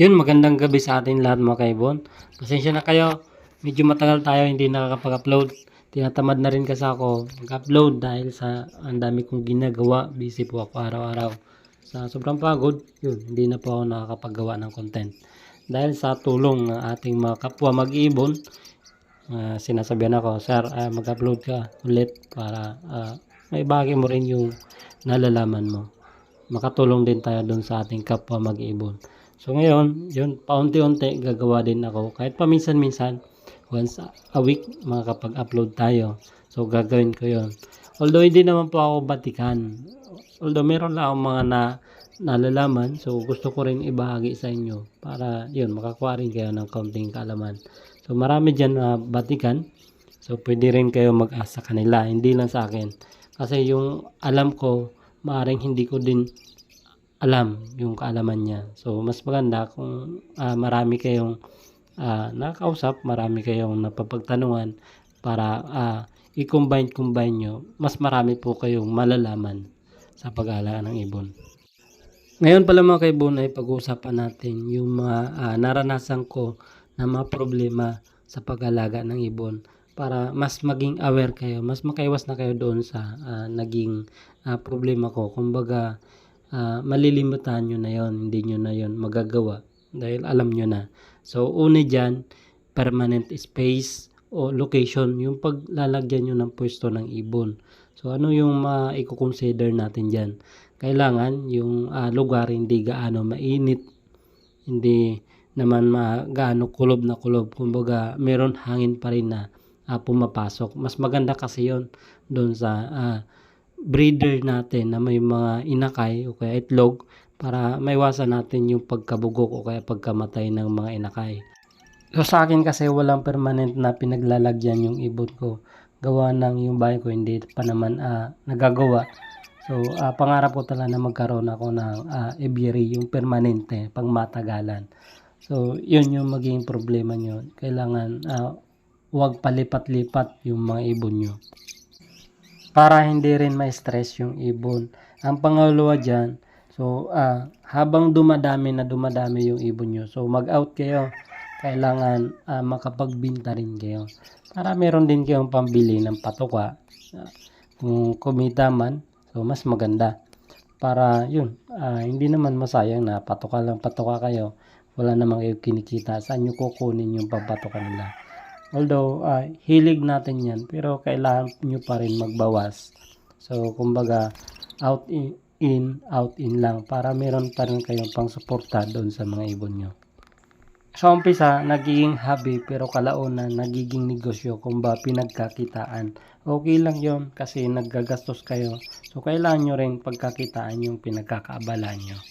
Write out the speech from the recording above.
Yun, magandang gabi sa atin lahat mga kaibon. Pasensya na kayo, medyo matagal tayo hindi nakakapag-upload. Tinatamad na rin kasi ako mag-upload dahil sa ang dami kong ginagawa. Busy po ako araw-araw. Sa sobrang pagod, yun, hindi na po ako nakakapagawa ng content. Dahil sa tulong ng ating mga kapwa mag-ibon, ah, sinasabihan ako, Sir, ah, mag-upload ka ulit para ah, may bagay mo rin yung nalalaman mo. Makatulong din tayo dun sa ating kapwa mag-ibon. So ngayon, yun, paunti-unti gagawa din ako. Kahit paminsan-minsan, once a week, makakapag-upload tayo. So gagawin ko yun. Although hindi naman po ako batikan. Although meron lang akong mga na, nalalaman. So gusto ko rin ibahagi sa inyo. Para yun, makakuha rin kayo ng kaunting kaalaman. So marami dyan na batikan. So pwede rin kayo mag-asa kanila. Hindi lang sa akin. Kasi yung alam ko, maaring hindi ko din alam yung kaalaman niya. So, mas maganda kung ah, marami kayong ah, nakakausap, marami kayong napapagtanungan para ah, i-combine-combine nyo, mas marami po kayong malalaman sa pag-aalaga ng ibon. Ngayon pala mga kaibon ay pag-uusapan natin yung mga ah, naranasan ko na mga problema sa pag-alaga ng ibon para mas maging aware kayo, mas makaiwas na kayo doon sa ah, naging ah, problema ko. Kumbaga, ah, malilimutan nyo na yon hindi nyo na yon magagawa dahil alam nyo na. So, una dyan, permanent space o location, yung paglalagyan nyo ng pwesto ng ibon. So, ano yung ma-consider natin dyan? Kailangan yung ah, lugar hindi gaano mainit, hindi naman ma gaano kulob na kulob. Kumbaga, meron hangin pa rin na ah, pumapasok. Mas maganda kasi yon doon sa ah, breeder natin na may mga inakay o kaya itlog para maiwasan natin yung pagkabugok o kaya pagkamatay ng mga inakay. So sa akin kasi walang permanent na pinaglalagyan yung ibon ko. Gawa ng yung bahay ko hindi pa naman ah, nagagawa. So ah, pangarap ko talaga na magkaroon ako ng ah, aviary, yung permanente, pang matagalan. So yun yung maging problema nyo. Kailangan ah, huwag palipat-lipat yung mga ibon nyo para hindi rin ma-stress yung ibon. Ang pangalawa dyan, so ah, habang dumadami na dumadami yung ibon nyo, so mag-out kayo, kailangan ah, makapagbinta rin kayo. Para meron din kayong pambili ng patuka. Ah, kung kumita man, so mas maganda. Para yun, ah, hindi naman masayang na patuka lang patuka kayo, wala namang kayo kinikita, saan nyo kukunin yung pampatuka nila. Although, ah, hilig natin yan, pero kailangan nyo pa rin magbawas. So, kumbaga, out in, in, out in lang para meron pa rin kayong pang suporta doon sa mga ibon nyo. Sa umpisa, nagiging hobby pero kalaunan nagiging negosyo kung ba pinagkakitaan. Okay lang yon kasi naggagastos kayo. So, kailangan nyo rin pagkakitaan yung pinagkakaabala nyo.